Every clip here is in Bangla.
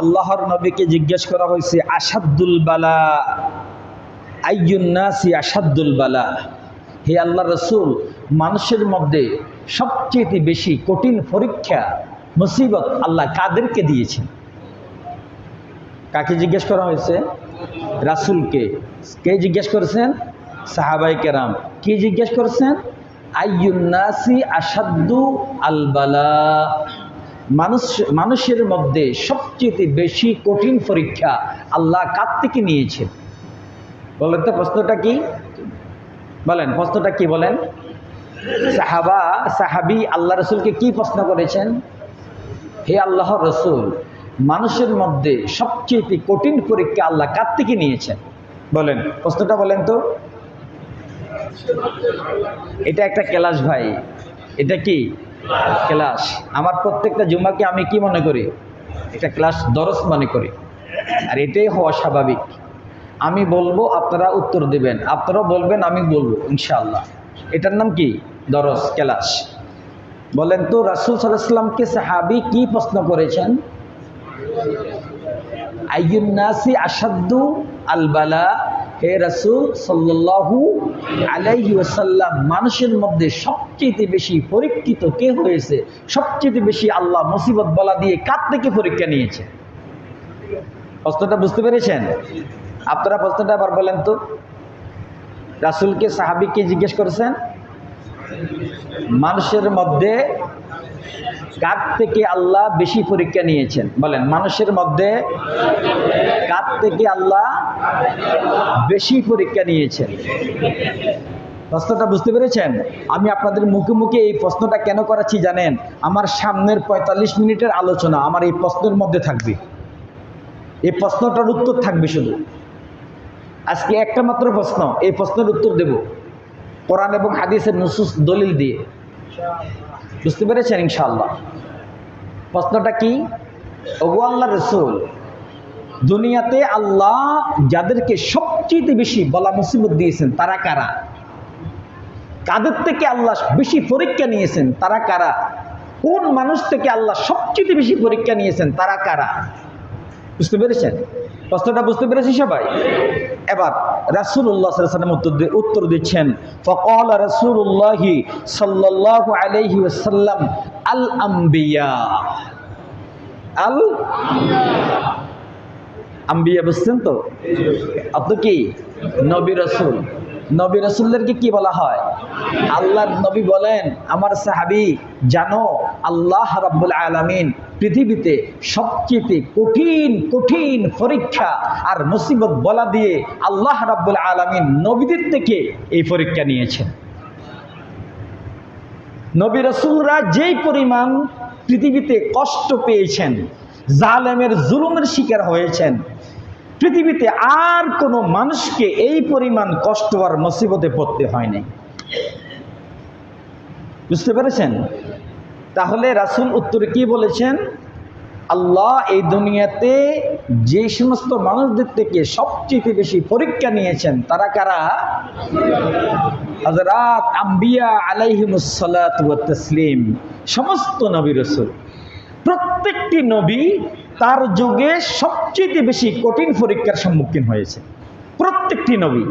আল্লাহর নবীকে জিজ্ঞেস করা হয়েছে আসাদুল বালা? আইয়ুন্নাসি আসাদুল বালা? হে আল্লাহ রসুল, মানুষের মধ্যে সবচেয়ে বেশি কঠিন পরীক্ষা, মুসিবত আল্লাহ কাদেরকে দিয়েছেন? কাকে জিজ্ঞেস করা হয়েছে? রাসুলকে। কে জিজ্ঞেস করেছেন? সাহাবাই কেরাম। কি জিজ্ঞেস করেছেন? আইয়ুন্নাসি আসাদ্দু আলবালা মানুষ, মানুষের মধ্যে সবচেয়ে বেশি কঠিন পরীক্ষা আল্লাহ কার থেকে নিয়েছেন? বলেন তো প্রশ্নটা কি? বলেন, প্রশ্নটা কি বলেন? সাহাবা, সাহাবি আল্লাহ রসুলকে কি প্রশ্ন করেছেন? হে আল্লাহ রসুল, মানুষের মধ্যে সবচেয়ে কঠিন পরীক্ষা আল্লাহ কার থেকে নিয়েছেন? বলেন, প্রশ্নটা বলেন তো। এটা একটা ক্লাস ভাই। এটা কি? ক্লাস। আমার প্রত্যেকটা জুমাকে আমি কি মনে করি? একটা ক্লাস দরস মনে করি। আর এটাই হওয়া স্বাভাবিক। আমি বলব, আপনারা উত্তর দেবেন। আপনারাও বলবেন, আমি বলব, ইনশাআল্লাহ। এটার নাম কি? দরস ক্লাস। বলেন তো, রাসুল সাল্লাহামকে সাহাবি কি প্রশ্ন করেছেন? আইয়ুন্নাসি আসাদ্দু আলবালা হে রাসুল সাল্লাহু আলাইহি ওয়াসাল্লাম, মানুষের মধ্যে সবচেয়ে বেশি পরীক্ষিত কে হয়েছে? সবচেয়ে বেশি আল্লাহ মুসিবত বলা দিয়ে কার থেকে পরীক্ষা নিয়েছে? প্রশ্নটা বুঝতে পেরেছেন? আপনারা প্রশ্নটা আবার বলেন তো। রাসুলকে, সাহাবিকে জিজ্ঞেস করেছেন? মানুষের মধ্যে কার থেকে আল্লাহ বেশি পরীক্ষা নিয়েছেন। বলেন, মানুষের মধ্যে কার থেকে আল্লাহ বেশি পরীক্ষা নিয়েছেন। প্রশ্নটা বুঝতে পেরেছেন? আমি আপনাদের মুখে মুখে এই প্রশ্নটা কেন করাচ্ছি জানেন? আমার সামনের পঁয়তাল্লিশ মিনিটের আলোচনা আমার এই প্রশ্নের মধ্যে থাকবে। এই প্রশ্নটার উত্তর থাকবে শুধু। আজকে একটা মাত্র প্রশ্ন, এই প্রশ্নের উত্তর দেব। কোরআন এবং হাদিসের নুসুস দলিল দিয়ে। বুঝতে পেরেছেন ইনশাল্লাহ প্রশ্নটা কি? ওগো আল্লাহ রসুল, দুনিয়াতে আল্লাহ যাদেরকে সবচেয়ে বেশি বলা মুসিবত দিয়েছেন, তারা কারা? কাদের থেকে আল্লাহ বেশি পরীক্ষা নিয়েছেন, তারা কারা? কোন মানুষ থেকে আল্লাহ সবচেয়ে বেশি পরীক্ষা নিয়েছেন, তারা কারা? বুঝতে পেরেছেন? প্রশ্নটা বুঝতে পেরেছি সবাই? এবার রাসুল্লাহ সাল্লাম উত্তর উত্তর দিচ্ছেন, ফকল রাসুল্লাহি সাল্লাহ আলহি ওসাল্লাম আল আম্বিয়া আল আম্বিয়া বুঝছেন তো? অত কি? নবী রসুল। নবী রসুলদেরকে কি বলা হয়? আল্লাহ নবী বলেন, আমার সাহাবি, জানো আল্লাহ রাব্বুল আলামিন পৃথিবীতে সবচেয়ে কঠিন কঠিন পরীক্ষা আর মুসিবত বলা দিয়ে আল্লাহ রাব্বুল আলামিন নবীদের থেকে এই পরীক্ষা নিয়েছেন। নবী রসুলরা যেই পরিমাণ পৃথিবীতে কষ্ট পেয়েছেন, জালেমের জুলুমের শিকার হয়েছেন, পৃথিবীতে আর কোনো মানুষকে এই পরিমাণ কষ্ট আর মুসিবতে পড়তে হয়নি। বুঝতে পেরেছেন? তাহলে রাসুল উত্তরে কি বলেছেন? আল্লাহ এই দুনিয়াতে যে সমস্ত মানুষদের থেকে সবচেয়ে বেশি পরীক্ষা নিয়েছেন, তারা কারা? হজরাত আম্বিয়া আলাইহিমুসালাত ওয়া তসলিম, সমস্ত নবী রসুল। প্রত্যেকটি নবী তার যুগে সবচেয়ে বেশি কঠিন পরীক্ষার সম্মুখীন হয়েছে। প্রত্যেকটি নবী।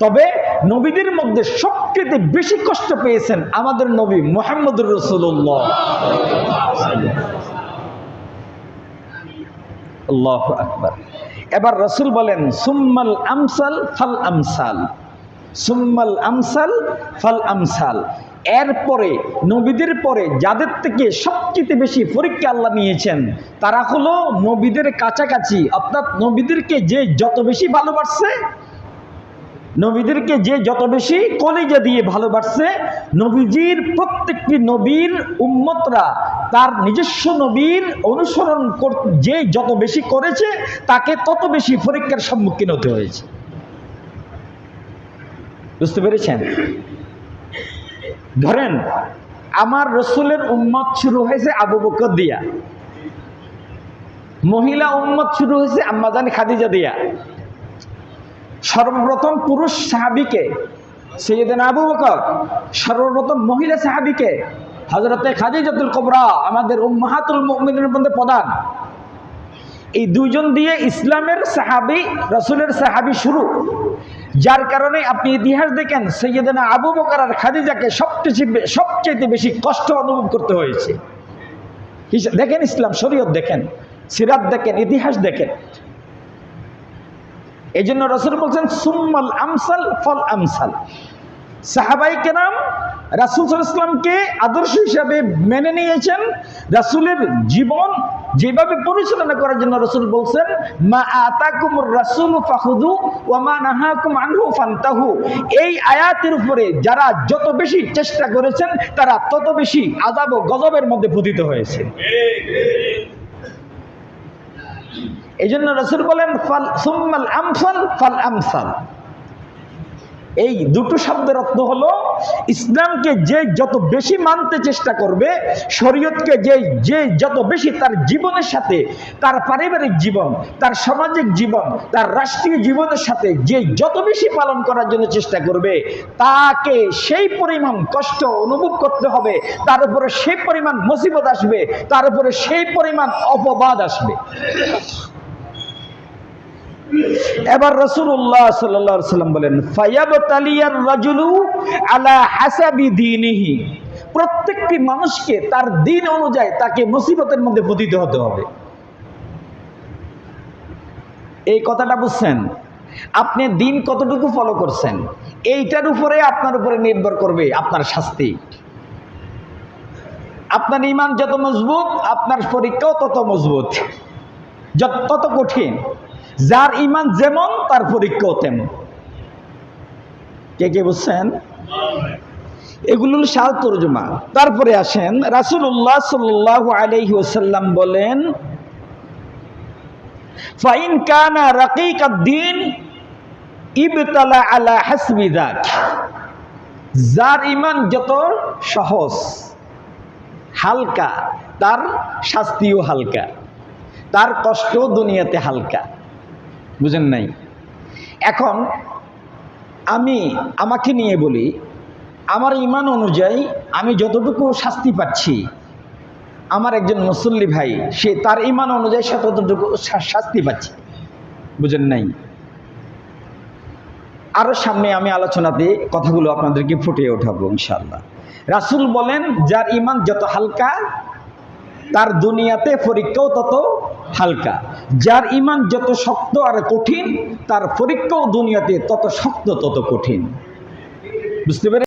তবে নবীদের মধ্যে সবচেয়ে বেশি কষ্ট পেয়েছেন আমাদের নবী মোহাম্মদুর রসুল্লাহ আকবার। এবার রসুল বলেন, সুম্মাল আমসাল ফাল আমসাল। সুম্মাল আমসাল ফাল আমসাল। এরপরে, নবীদের পরে যাদের থেকে সবচেয়ে বেশি পরীক্ষা আল্লাহ নিয়েছেন, তারা হলো নবীদের কাছাকাছি। অর্থাৎ নবীদেরকে যে যত বেশি ভালোবাসছে নবীদেরকে যে যত বেশি কলেজা দিয়ে ভালোবাসছে, নবীজির প্রত্যেকটি নবীর উম্মতরা তার নিজস্ব নবীর অনুসরণ যে যত বেশি করেছে, তাকে তত বেশি পরীক্ষার সম্মুখীন হতে হয়েছে। বুঝতে পেরেছেন? ধরেন, আমার রসুলের উম্মত শুরু হয়েছে আবু বকর দিয়া। মহিলা উম্মত শুরু হয়েছে আম্মাজান খাদিজা দিয়া। সর্বপ্রথম পুরুষ সাহাবিকে, সৈয়দিন আবু বকর, সর্বপ্রথম মহিলা সাহাবিকে হজরতে খাদিজাতুল কবরা, আমাদের উম্মাহাতুল মুমিনের মধ্যে প্রধান। এই দুইজন দিয়ে ইসলামের সাহাবি, রসুলের সাহাবি শুরু। যার কারণে আপনি ইতিহাস দেখেন, সৈয়দনা আবু বকর আর খাদিজাকে সবচেয়ে সবচেয়ে বেশি কষ্ট অনুভব করতে হয়েছে। দেখেন ইসলাম, শরীয়ত দেখেন, সিরাত দেখেন, ইতিহাস দেখেন। এই জন্য রসুল বলছেন, সুম্মাল আমসাল ফল আমসাল। সাহাবাই কেরাম রাসুল ইসলামকে আদর্শ হিসাবে মেনে নিয়েছেন। রাসুলের জীবন যেভাবে পরিচালনা করার জন্য রসুল বলছেন, মা আতাকুম রাসুল ফাহুদু ওয়া মা নাহাকুম আনহু ফান্তাহু। এই আয়াতের উপরে যারা যত বেশি চেষ্টা করেছেন, তারা তত বেশি আযাব ও গজবের মধ্যে পতিত হয়েছে। এই জন্য রসুল বলেন, ফাল সুম্মাল আমসাল, ফাল আমসাল। এই দুটো শব্দের অর্থ হলো, ইসলামকে যে যত বেশি মানতে চেষ্টা করবে, শরীয়তকে যে যে যত বেশি তার জীবনের সাথে, তার পারিবারিক জীবন, তার সামাজিক জীবন, তার রাষ্ট্রীয় জীবনের সাথে যে যত বেশি পালন করার জন্য চেষ্টা করবে, তাকে সেই পরিমাণ কষ্ট অনুভব করতে হবে, তার উপরে সেই পরিমাণ মুসিবত আসবে, তার উপরে সেই পরিমাণ অপবাদ আসবে। এবার রসুল্লাহ সাল্লাম বলেন ফায়াব তালিয়ার রাজুলু আলা হাসাবি দিনিহি। প্রত্যেকটি মানুষকে তার দিন অনুযায়ী তাকে মুসিবতের মধ্যে পতিত হতে হবে। এই কথাটা বুঝছেন? আপনি দিন কতটুকু ফলো করছেন? এইটার উপরে আপনার উপরে নির্ভর করবে আপনার শাস্তি। আপনার ইমান যত মজবুত, আপনার পরীক্ষাও তত মজবুত। যত কঠিন। যার ইমান যেমন, তার পরীক্ষাও তেমন। কে কে বুঝছেন? এগুলো সাল তর্জমা। তারপরে আসেন রাসুল্লাহ সাল্লাহ আলহি ওসাল্লাম বলেন, ফাইন কানা রাকিক দিন, ইবতালা আলা হাসবিদাক যার ইমান যত সহজ, হালকা, তার শাস্তিও হালকা, তার কষ্ট দুনিয়াতে হালকা। বুঝেন নাই। এখন আমি আমাকে নিয়ে বলি, আমার ইমান অনুযায়ী আমি যতটুকু শাস্তি পাচ্ছি, আমার একজন মুসল্লি ভাই, সে তার ইমান অনুযায়ী সে ততটুকু শাস্তি পাচ্ছে। বুঝেন নাই? আরও সামনে আমি আলোচনাতে কথাগুলো আপনাদেরকে ফুটিয়ে ওঠাবো ইনশাল্লাহ রাসুল বলেন, যার ইমান যত হালকা তার দুনিয়াতে পরীক্ষাও তত হালকা। যার ইমান যত শক্ত আর কঠিন, তার পরীক্ষাও দুনিয়াতে তত শক্ত তত কঠিন। বুঝতে পেরে